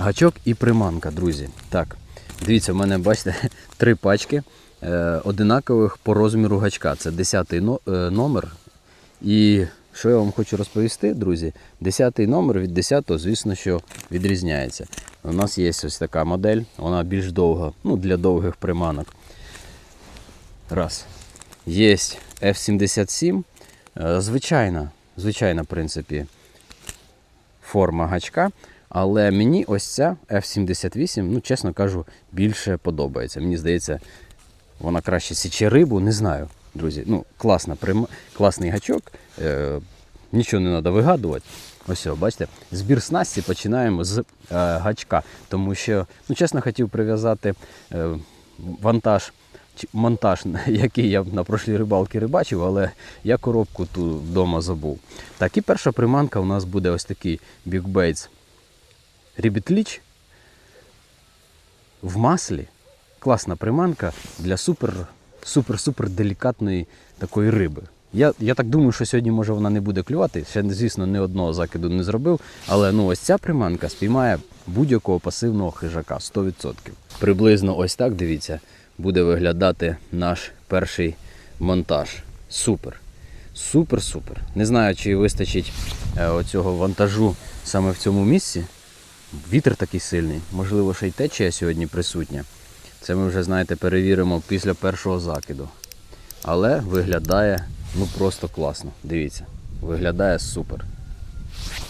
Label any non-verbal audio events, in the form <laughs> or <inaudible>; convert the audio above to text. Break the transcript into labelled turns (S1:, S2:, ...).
S1: Гачок і приманка, друзі. Так, дивіться, в мене, бачите, <laughs> три пачки е, одинакових по розміру гачка. Це 10 но, е, номер. І що я вам хочу розповісти, друзі? 10-й номер від 10-го, звісно, що відрізняється. У нас є ось така модель, вона більш довга, ну, для довгих приманок. Раз. Є F77. Е, Звичайна, звичайна, в принципі, форма гачка. Але мені ось ця F78, ну, чесно кажу, більше подобається. Мені здається, вона краще січе рибу, не знаю, друзі. Ну, класна, прим... класний гачок. Е... Нічого не треба вигадувати. Ось, о, бачите, збір снасті починаємо з е, гачка, тому що, ну, чесно, хотів прив'язати е, вантаж, монтаж, <laughs> який я на прошлій рибалці рибачив, але я коробку ту вдома забув. Так, і перша приманка у нас буде ось такий Big Baits в маслі. Класна приманка для супер, супер, супер делікатної такої риби. Я, я так думаю, що сьогодні може вона не буде клювати. Ще, звісно, ні одного закиду не зробив. Але ну ось ця приманка спіймає будь-якого пасивного хижака 100%. Приблизно ось так, дивіться, буде виглядати наш перший монтаж. Супер. Супер-супер. Не знаю, чи вистачить е, оцього вантажу саме в цьому місці. Вітер такий сильний, можливо, ще й течія сьогодні присутня. Це ми вже, знаєте, перевіримо після першого закиду. Але виглядає ну просто класно. Дивіться, виглядає супер.